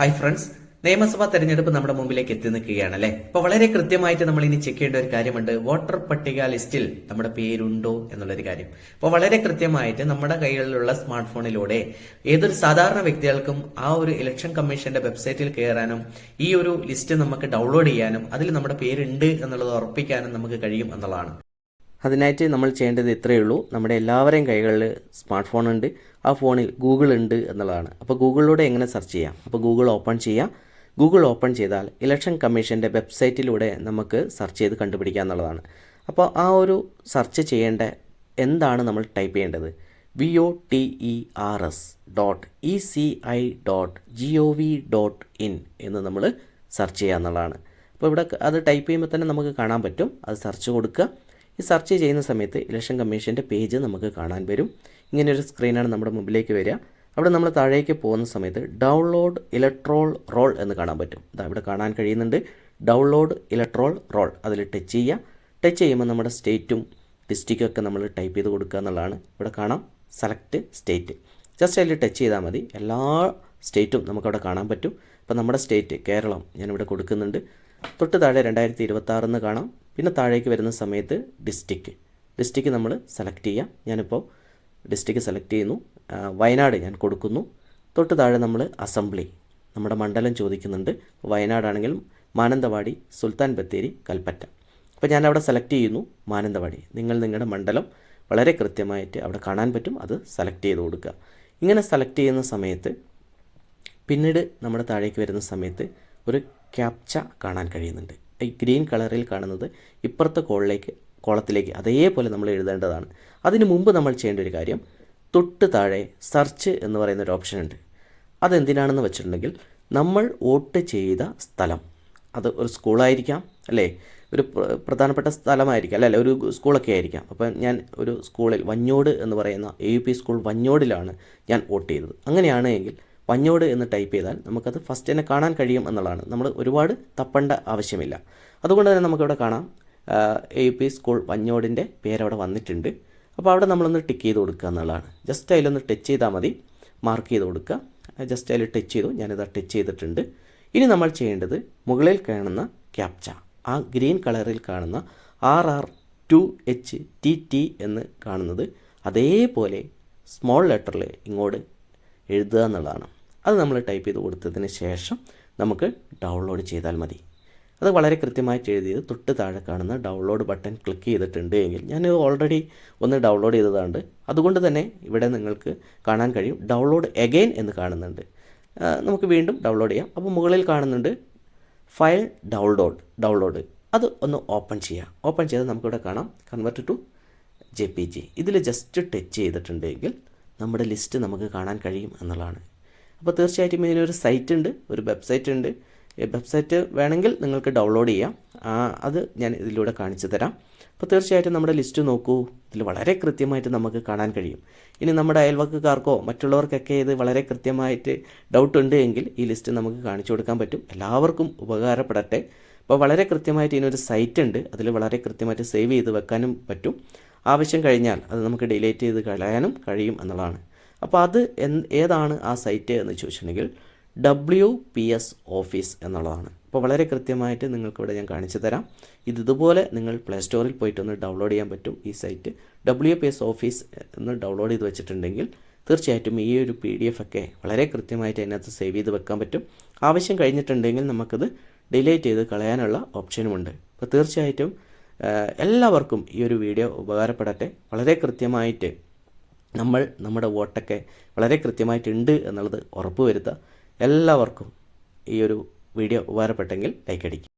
Hi friends നിയമസഭാ തെരഞ്ഞെടുപ്പ് നമ്മുടെ മുമ്പിലേക്ക് എത്തി നിൽക്കുകയാണ് അല്ലെ? അപ്പോൾ വളരെ കൃത്യമായിട്ട് നമ്മൾ ഇനി ചെക്ക് ചെയ്യേണ്ട ഒരു കാര്യമുണ്ട്. വോട്ടർ പട്ടിക ലിസ്റ്റിൽ നമ്മുടെ പേരുണ്ടോ എന്നുള്ളൊരു കാര്യം. അപ്പോൾ വളരെ കൃത്യമായിട്ട് നമ്മുടെ കൈകളിലുള്ള സ്മാർട്ട് ഫോണിലൂടെ ഏതൊരു സാധാരണ വ്യക്തികൾക്കും ആ ഒരു ഇലക്ഷൻ കമ്മീഷന്റെ വെബ്സൈറ്റിൽ കയറാനും ഈ ഒരു ലിസ്റ്റ് നമുക്ക് ഡൗൺലോഡ് ചെയ്യാനും അതിൽ നമ്മുടെ പേരുണ്ട് എന്നുള്ളത് ഉറപ്പിക്കാനും നമുക്ക് കഴിയും എന്നുള്ളതാണ്. അതിനായിട്ട് നമ്മൾ ചെയ്യേണ്ടത് ഇത്രയേ ഉള്ളൂ. നമ്മുടെ എല്ലാവരെയും കൈകളിൽ സ്മാർട്ട് ഫോൺ ഉണ്ട്. ആ ഫോണിൽ ഗൂഗിൾ ഉണ്ട് എന്നുള്ളതാണ്. അപ്പോൾ ഗൂഗിളിലൂടെ എങ്ങനെ സെർച്ച് ചെയ്യാം? അപ്പോൾ ഗൂഗിൾ ഓപ്പൺ ചെയ്യാം. ഗൂഗിൾ ഓപ്പൺ ചെയ്താൽ ഇലക്ഷൻ കമ്മീഷന്റെ വെബ്സൈറ്റിലൂടെ നമുക്ക് സെർച്ച് ചെയ്ത് കണ്ടുപിടിക്കുക എന്നുള്ളതാണ്. അപ്പോൾ ആ ഒരു സെർച്ച് ചെയ്യേണ്ട എന്താണ് നമ്മൾ ടൈപ്പ് ചെയ്യേണ്ടത്? V O T E R S dot E C I dot G O V dot in എന്ന് നമ്മൾ സെർച്ച് ചെയ്യുക എന്നുള്ളതാണ്. അപ്പോൾ ഇവിടെ അത് ടൈപ്പ് ചെയ്യുമ്പോൾ തന്നെ നമുക്ക് കാണാൻ പറ്റും. അത് സെർച്ച് കൊടുക്കുക. ഈ സെർച്ച് ചെയ്യുന്ന സമയത്ത് ഇലക്ഷൻ കമ്മീഷന്റെ പേജ് നമുക്ക് കാണാൻ വരും. ഇങ്ങനെയൊരു സ്ക്രീനാണ് നമ്മുടെ മുമ്പിലേക്ക് വരിക. അവിടെ നമ്മൾ താഴേക്ക് പോകുന്ന സമയത്ത് ഡൗൺലോഡ് ഇലക്ട്രോൾ റോൾ എന്ന് കാണാൻ പറ്റും. ഇവിടെ കാണാൻ കഴിയുന്നുണ്ട്. ഡൗൺലോഡ് ഇലക്ട്രോൾ റോൾ അതിൽ ടച്ച് ചെയ്യുക. ടച്ച് ചെയ്യുമ്പോൾ നമ്മുടെ സ്റ്റേറ്റും ഡിസ്ട്രിക്റ്റും ഒക്കെ നമ്മൾ ടൈപ്പ് ചെയ്ത് കൊടുക്കുക എന്നുള്ളതാണ്. ഇവിടെ കാണാം. സെലക്ട് സ്റ്റേറ്റ് ജസ്റ്റ് അതിൽ ടച്ച് ചെയ്താൽ മതി. എല്ലാ സ്റ്റേറ്റും നമുക്കവിടെ കാണാൻ പറ്റും. അപ്പോൾ നമ്മുടെ സ്റ്റേറ്റ് കേരളം ഞാനിവിടെ കൊടുക്കുന്നുണ്ട്. തൊട്ട് താഴെ രണ്ടായിരത്തി ഇരുപത്താറെന്ന് കാണാം. പിന്നെ താഴേക്ക് വരുന്ന സമയത്ത് ഡിസ്ട്രിക്റ്റ് ഡിസ്ട്രിക്റ്റ് നമ്മൾ സെലക്ട് ചെയ്യാം. ഞാനിപ്പോൾ ഡിസ്ട്രിക്റ്റ് സെലക്ട് ചെയ്യുന്നു. വയനാട് ഞാൻ കൊടുക്കുന്നു. തൊട്ട് താഴെ നമ്മൾ അസംബ്ലി നമ്മുടെ മണ്ഡലം ചോദിക്കുന്നുണ്ട്. വയനാടാണെങ്കിൽ മാനന്തവാടി സുൽത്താൻ ബത്തേരി കൽപ്പറ്റ. അപ്പോൾ ഞാൻ അവിടെ സെലക്ട് ചെയ്യുന്നു മാനന്തവാടി. നിങ്ങൾ നിങ്ങളുടെ മണ്ഡലം വളരെ കൃത്യമായിട്ട് അവിടെ കാണാൻ പറ്റും. അത് സെലക്ട് ചെയ്ത് കൊടുക്കുക. ഇങ്ങനെ സെലക്ട് ചെയ്യുന്ന സമയത്ത് പിന്നീട് നമ്മുടെ താഴേക്ക് വരുന്ന സമയത്ത് ഒരു ക്യാപ്ച കാണാൻ കഴിയുന്നുണ്ട്. ഈ ഗ്രീൻ കളറിൽ കാണുന്നത് ഇപ്പുറത്തെ കോളിലേക്ക് കോളത്തിലേക്ക് അതേപോലെ നമ്മൾ എഴുതേണ്ടതാണ്. അതിനു മുമ്പ് നമ്മൾ ചെയ്യേണ്ട ഒരു കാര്യം തൊട്ട് താഴെ സെർച്ച് എന്ന് പറയുന്ന ഒരു ഓപ്ഷൻ ഉണ്ട്. അതെന്തിനാണെന്ന് വെച്ചിട്ടുണ്ടെങ്കിൽ നമ്മൾ വോട്ട് ചെയ്ത സ്ഥലം അത് ഒരു സ്കൂളായിരിക്കാം അല്ലേ? ഒരു പ്ര- പ്രധാനപ്പെട്ട സ്ഥലമായിരിക്കാം അല്ല? ഒരു സ്കൂളൊക്കെ ആയിരിക്കാം. അപ്പം ഞാൻ ഒരു സ്കൂളിൽ വഞ്ഞോട് എന്ന് പറയുന്ന എ യു പി സ്കൂൾ വഞ്ഞോടിലാണ് ഞാൻ വോട്ട് ചെയ്തത്. അങ്ങനെയാണ് വഞ്ഞോട് എന്ന് ടൈപ്പ് ചെയ്താൽ നമുക്കത് ഫസ്റ്റ് തന്നെ കാണാൻ കഴിയും എന്നുള്ളതാണ്. നമ്മൾ ഒരുപാട് തപ്പേണ്ട ആവശ്യമില്ല. അതുകൊണ്ട് തന്നെ നമുക്കിവിടെ കാണാം. എ യു പി സ്കൂൾ വഞ്ഞോടിന്റെ പേരവിടെ വന്നിട്ടുണ്ട്. അപ്പോൾ അവിടെ നമ്മളൊന്ന് ടിക്ക് ചെയ്ത് കൊടുക്കുക എന്നുള്ളതാണ്. ജസ്റ്റ് അതിലൊന്ന് ടച്ച് ചെയ്താൽ മതി. മാർക്ക് ചെയ്ത് കൊടുക്കുക. ജസ്റ്റ് അതിൽ ടച്ച് ചെയ്തു. ഞാനിത് ടച്ച് ചെയ്തിട്ടുണ്ട്. ഇനി നമ്മൾ ചെയ്യേണ്ടത് മുകളിൽ കാണുന്ന ക്യാപ്ച ആ ഗ്രീൻ കളറിൽ കാണുന്ന R R two H T T എന്ന് കാണുന്നത് അതേപോലെ സ്മോൾ ലെറ്ററിൽ ഇങ്ങോട്ട് എഴുതുക എന്നുള്ളതാണ്. അത് നമ്മൾ ടൈപ്പ് ചെയ്ത് കൊടുത്തതിന് ശേഷം നമുക്ക് ഡൗൺലോഡ് ചെയ്താൽ മതി. അത് വളരെ കൃത്യമായിട്ട് എഴുതിയത് തൊട്ട് താഴെ കാണുന്ന ഡൗൺലോഡ് ബട്ടൺ ക്ലിക്ക് ചെയ്തിട്ടുണ്ട് എങ്കിൽ ഞാൻ ഓൾറെഡി ഒന്ന് ഡൗൺലോഡ് ചെയ്തതാണ് അതുകൊണ്ട് തന്നെ ഇവിടെ നിങ്ങൾക്ക് കാണാൻ കഴിയും ഡൗൺലോഡ് എഗെയിൻ എന്ന് കാണുന്നുണ്ട്. നമുക്ക് വീണ്ടും ഡൗൺലോഡ് ചെയ്യാം. അപ്പോൾ മുകളിൽ കാണുന്നുണ്ട് ഫയൽ ഡൗൺലോഡ് ഡൗൺലോഡ് അത് ഒന്ന് ഓപ്പൺ ചെയ്യാം. ഓപ്പൺ ചെയ്ത് നമുക്കിവിടെ കാണാം convert to J P G ഇതിൽ ജസ്റ്റ് ടച്ച് ചെയ്തിട്ടുണ്ടെങ്കിൽ നമ്മുടെ ലിസ്റ്റ് നമുക്ക് കാണാൻ കഴിയും എന്നുള്ളതാണ്. അപ്പോൾ തീർച്ചയായിട്ടും ഇതിനൊരു സൈറ്റ് ഉണ്ട് ഒരു വെബ്സൈറ്റ് ഉണ്ട്. വെബ്സൈറ്റ് വേണമെങ്കിൽ നിങ്ങൾക്ക് ഡൗൺലോഡ് ചെയ്യാം. അത് ഞാൻ ഇതിലൂടെ കാണിച്ചു തരാം. അപ്പോൾ തീർച്ചയായിട്ടും നമ്മുടെ ലിസ്റ്റ് നോക്കൂ. ഇതിൽ വളരെ കൃത്യമായിട്ട് നമുക്ക് കാണാൻ കഴിയും. ഇനി നമ്മുടെ അയൽവക്കക്കാർക്കോ മറ്റുള്ളവർക്കൊക്കെ ഇത് വളരെ കൃത്യമായിട്ട് ഡൗട്ട് ഉണ്ട് എങ്കിൽ ഈ ലിസ്റ്റ് നമുക്ക് കാണിച്ചു കൊടുക്കാൻ പറ്റും. എല്ലാവർക്കും ഉപകാരപ്പെടട്ടെ. അപ്പോൾ വളരെ കൃത്യമായിട്ട് ഇതിനൊരു സൈറ്റ് ഉണ്ട്. അതിൽ വളരെ കൃത്യമായിട്ട് സേവ് ചെയ്ത് വെക്കാനും പറ്റും. ആവശ്യം കഴിഞ്ഞാൽ അത് നമുക്ക് ഡിലീറ്റ് ചെയ്ത് കളയാനും കഴിയും എന്നുള്ളതാണ്. അപ്പോൾ അത് ഏതാണ് ആ സൈറ്റ് എന്ന് ചോദിച്ചിട്ടുണ്ടെങ്കിൽ ഡബ്ല്യു പി എസ് ഓഫീസ് എന്നുള്ളതാണ്. അപ്പോൾ വളരെ കൃത്യമായിട്ട് നിങ്ങൾക്കിവിടെ ഞാൻ കാണിച്ചു തരാം. ഇത് ഇതുപോലെ നിങ്ങൾ പ്ലേ സ്റ്റോറിൽ പോയിട്ടൊന്ന് ഡൗൺലോഡ് ചെയ്യാൻ പറ്റും ഈ site. W P S office എന്ന് ഡൗൺലോഡ് ചെയ്ത് വെച്ചിട്ടുണ്ടെങ്കിൽ തീർച്ചയായിട്ടും ഈ ഒരു പി ഡി എഫ് ഒക്കെ വളരെ കൃത്യമായിട്ട് അതിനകത്ത് സേവ് ചെയ്ത് വെക്കാൻ പറ്റും. ആവശ്യം കഴിഞ്ഞിട്ടുണ്ടെങ്കിൽ നമുക്കത് ഡിലീറ്റ് ചെയ്ത് കളയാനുള്ള ഓപ്ഷനുമുണ്ട് അപ്പോൾ തീർച്ചയായിട്ടും എല്ലാവർക്കും ഈ ഒരു വീഡിയോ ഉപകാരപ്പെടട്ടെ. വളരെ കൃത്യമായിട്ട് നമ്മൾ നമ്മുടെ വോട്ടൊക്കെ വളരെ കൃത്യമായിട്ടുണ്ട് എന്നുള്ളത് ഉറപ്പ് വരുത്തുക എല്ലാവർക്കും ഈ ഒരു വീഡിയോ ഉപകാരപ്പെട്ടെങ്കിൽ ലൈക്ക് അടിക്കുക.